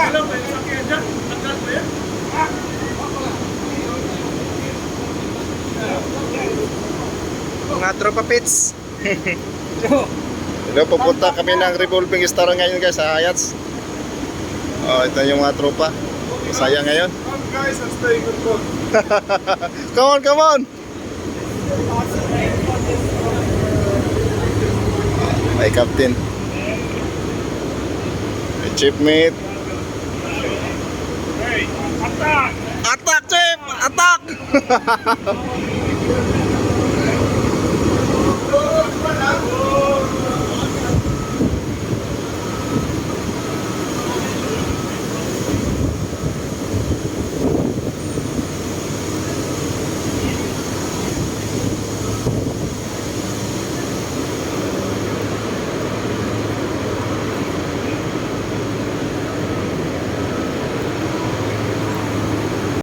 Mga tropa pits. Hello, pupunta kami ng revolving star ngayon guys sa Ayats. Oh, ito yung mga tropa. Saya ngayon. Come guys and stay good Come on, come on! Ay, Captain. Ay, Atak! Atak, Chip! Atak!